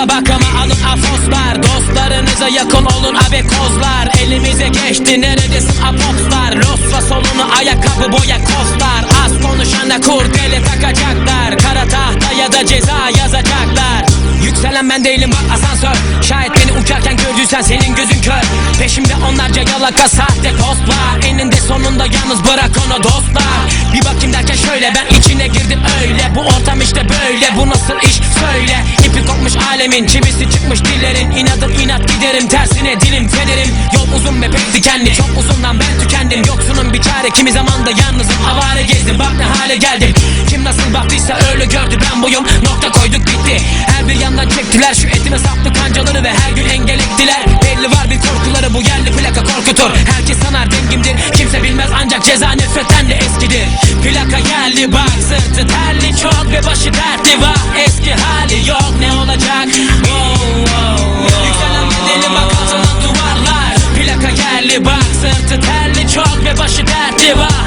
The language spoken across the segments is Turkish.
Arkamıza bak ama alın afoslar. Dostlarınıza yakın olun abi kozlar. Elimize geçti neredesin apotlar Losfa solunu ayakkabı boya kostar Az konuşana kurdele takacaklar. Kara tahta ya da ceza yazacaklar. Yükselen ben değilim bak asansör. Şayet uçarken gördüysen senin gözün kör. Peşimde onlarca yalaka sahte postlar Eninde sonunda yalnız bırak onu dostlar. Bir bakayım derken şöyle ben içine girdim öyle. Bu ortam işte böyle bu nasıl iş söyle. İpi kopmuş alemin çivisi çıkmış dillerin. İnadım inat giderim tersine dilim federim Yol uzun ve pek dikenli çok uzundan ben tükendim. Yoksunun bir çare kimi zaman da yalnızım. Avare gezdim Bak ne hale geldim. Kim nasıl baktıysa öyle gördü ben buyum. Nokta koyduk bitti. Her bir yandan çektiler Şu etime saplı kancaları ve her gün engel ettiler Belli var bir korkuları bu yerli plaka korkutur. Herkes sanar dengimdir. Kimse bilmez ancak ceza nefretten de eskidir. Plaka geldi bak sırtı terli çok ve başı dertli. Var Eski hali yok ne olacak? Wow, wow, wow. Yükselen bedeli bak atılan duvarlar. Plaka geldi bak sırtı terli çok ve başı dertli. Var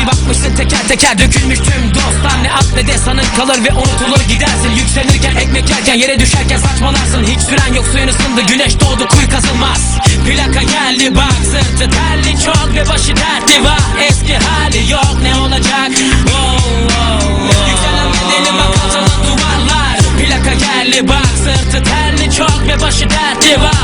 Bir bakmışsın teker teker dökülmüş tüm dostlar. Ne at ne de sanın kalır ve unutulur gidersin. Yükselirken ekmek yerken yere düşerken saçmalarsın. Hiç süren yok suyun ısındı güneş doğdu kuyu kazılmaz. Plaka geldi bak sırtı terli çok ve başı dertli. Var Eski hali yok ne olacak? Wow, wow, wow. Bak alçalan duvarlar. Plaka geldi bak sırtı terli çok ve başı dertli. Var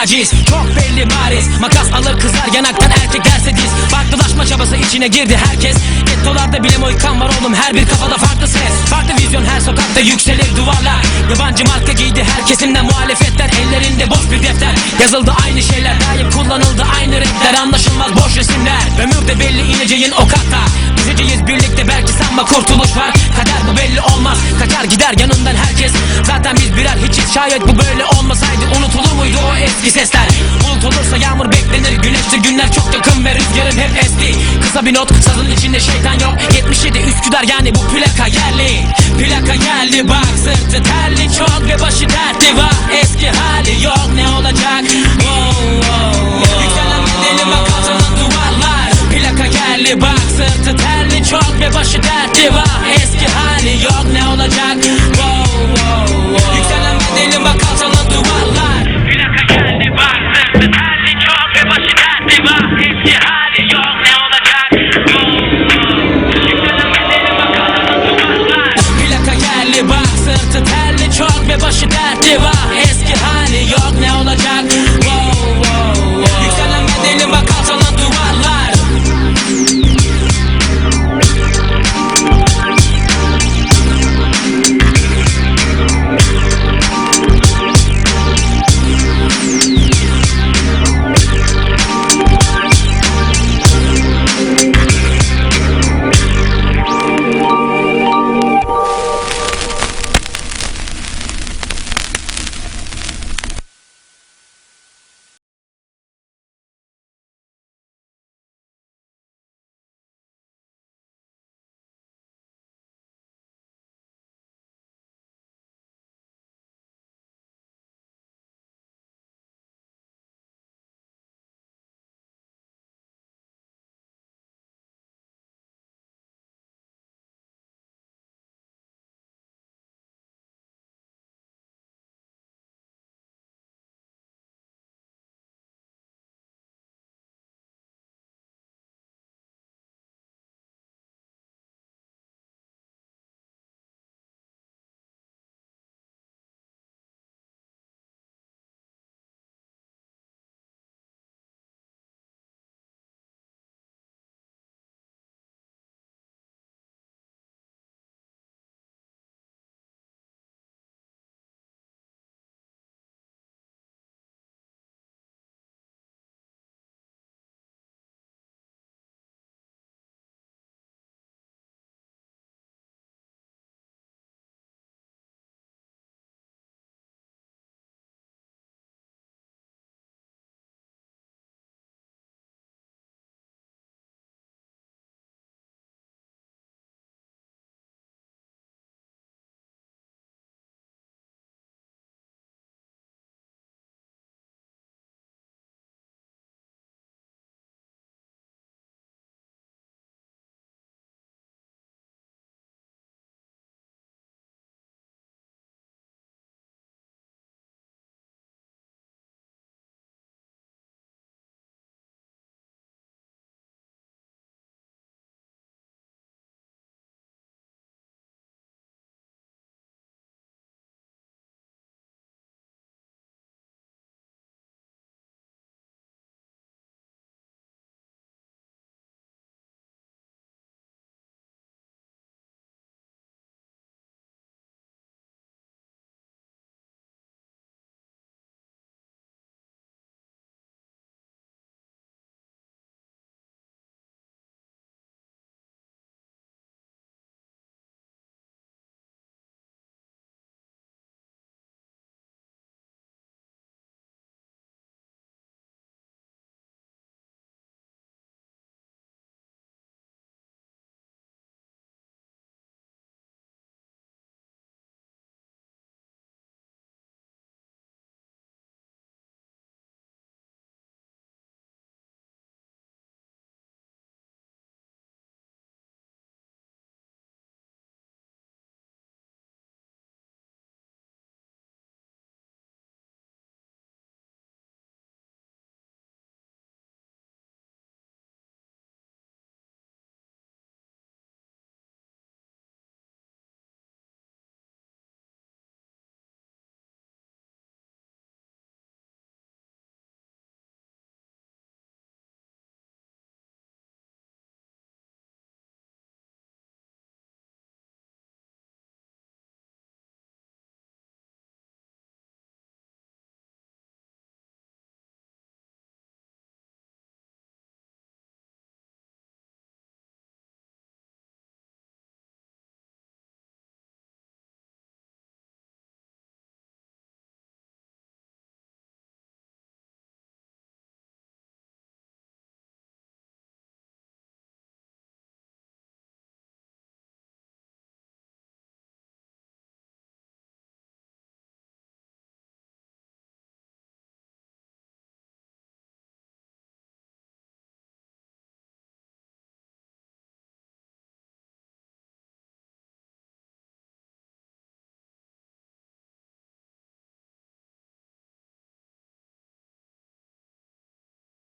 taciz çok belli bariz. Makas alır kızar yanaktan erkek derse diz. Farklılaşma çabası içine girdi herkes. Gettolarda bile moykan var oğlum her bir kafada farklı ses. Farklı vizyon her sokakta yükselir duvarlar. Yabancı marka giydi her kesimden muhalefetler. Ellerinde boş bir defter. Yazıldı aynı şeyler daim kullanıldı aynı renkler Anlaşılmaz boş resimler. Ömür de belli ineceğin o katta Gideceğiz birlikte belki sanma kurtuluş var. Kader bu belli olmaz. Kaçar gider yanından herkes Zaten biz birer hiçiz. Şayet bu böyle olmasaydı Unutulur muydu o eski sesler? Unutulursa yağmur beklenir güneştir. Günler çok yakın ve rüzgarın hep esti. Kısa bir not sazın içinde şeytan yok. 77 Üsküdar yani bu plaka yerli. Plaka geldi bak sırtı terli çok